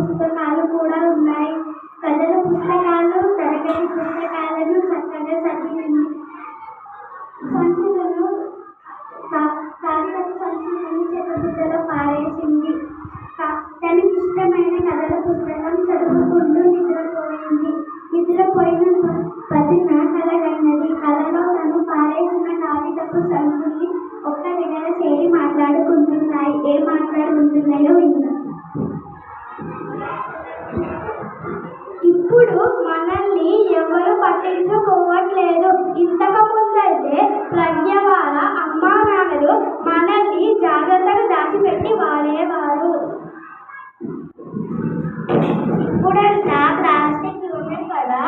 పుస్తకాలు కూడా ఉన్నాయి. కథల పుస్తకాలు తరగతి పుస్తకాలను చక్కగా చదివింది. సంచులను ఇంతకముందు అయితే ప్రజ్ఞ వాళ్ళ అమ్మా నాన్నలు మనల్ని జాగ్రత్తగా దాచిపెట్టి వాడేవారు. ఇప్పుడంతా ప్లాస్టిక్ ఉన్నాయి కదా.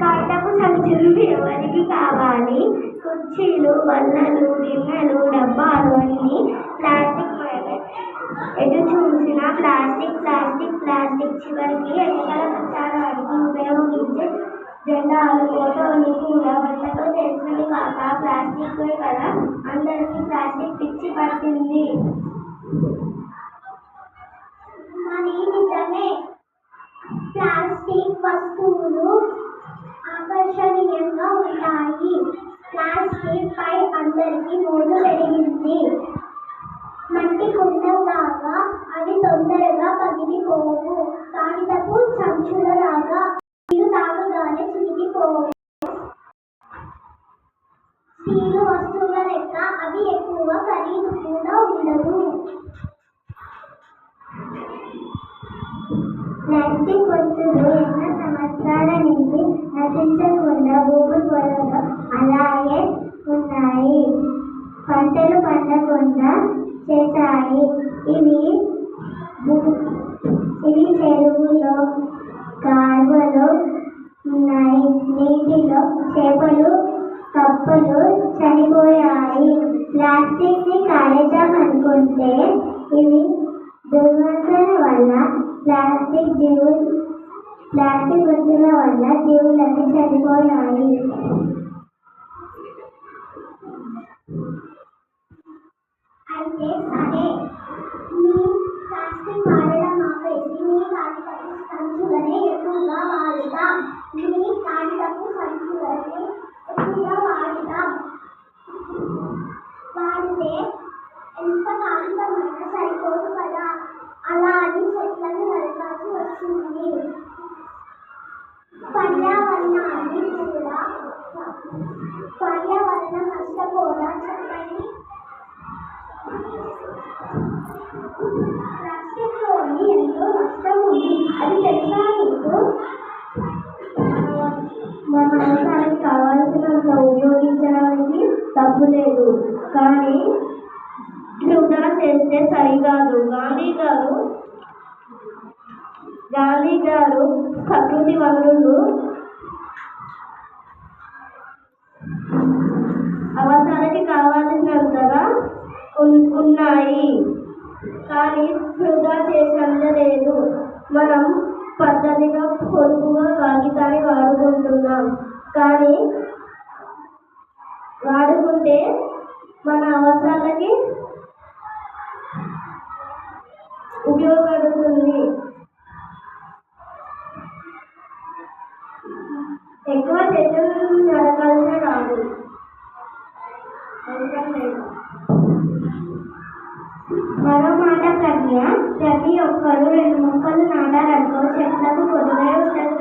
కాగితపు సంచులు ఎవరికి కావాలి? కుర్చీలు బల్లలు గిన్నెలు డబ్బాలు అన్నీ ప్లాస్టిక్ ఎటు చూసినా ప్లాస్టిక్ ప్లాస్టిక్ ప్లాస్టిక్ చివరికి ఎక్కడ జెండాలు ఫోటోలు కూడా వంటతో చేసినవి కాక ప్లాస్టిక్ కదా అందరికీ ప్లాస్టిక్ పిచ్చి పట్టింది మరి నిజమే ప్లాస్టిక్ వస్తువులు ఆకర్షణీయంగా ఉంటాయి. ప్లాస్టిక్ పై అందరికీ మోజు పెరిగింది. వస్తువుల లెక్క అవి ఎక్కువ ఖరీదు కూడా ఉండదు. ప్లాస్టిక్ వస్తువులు ఎన్నో సంవత్సరాల నుంచి నశించకుండా భూమి పొరలో అలాగే ఉన్నాయి. పంటలు పండకుండా చేశాయి. ఇవి ఇవి చెరువులో కాలువలో ఉన్నాయి. నీటిలో చేపలు కప్పులు చనిపోయాయి. ప్లాస్టిక్ని కాలేజాం అనుకుంటే ఇవి దుర్వాసన వల్ల ప్లాస్టిక్ జీవులు ప్లాస్టిక్ వస్తువుల వల్ల జీవులన్నీ చనిపోయాయి. అయితే సరే నరకాల్సి పర్యావరణాన్ని కూడా పర్యావరణం నష్టపోదా చెప్పండి ప్లాస్టిక్లోని ఎంతో నష్టం ఉంది అది తెలుసా మీకు మన అవసరానికి కావాల్సినంత ఉపయోగించడానికి తప్పు లేదు కానీ వృధా చేస్తే సరికాదు. గాంధీ గారు గాంధీ గారు ప్రకృతి వనరులు అవసరానికి కావాల్సినంతగా ఉన్నాయి కానీ వృధా చేసేంత లేదు. మనం పద్ధతిగా పొదుపుగా కాగితాన్ని వాడుకుంటున్నాం. కానీ వాడుకుంటే మన అవసరాలకి ఉపయోగపడుతుంది ఎక్కువ చెట్లు నరకాల్సిన కాదు అవసరం లేదు మరో మాట ప్రజ్ఞ. ప్రతి ఒక్కరు రెండు మొక్కలు నాటారనుకో చెట్లకు పొదువే ఉంటుంది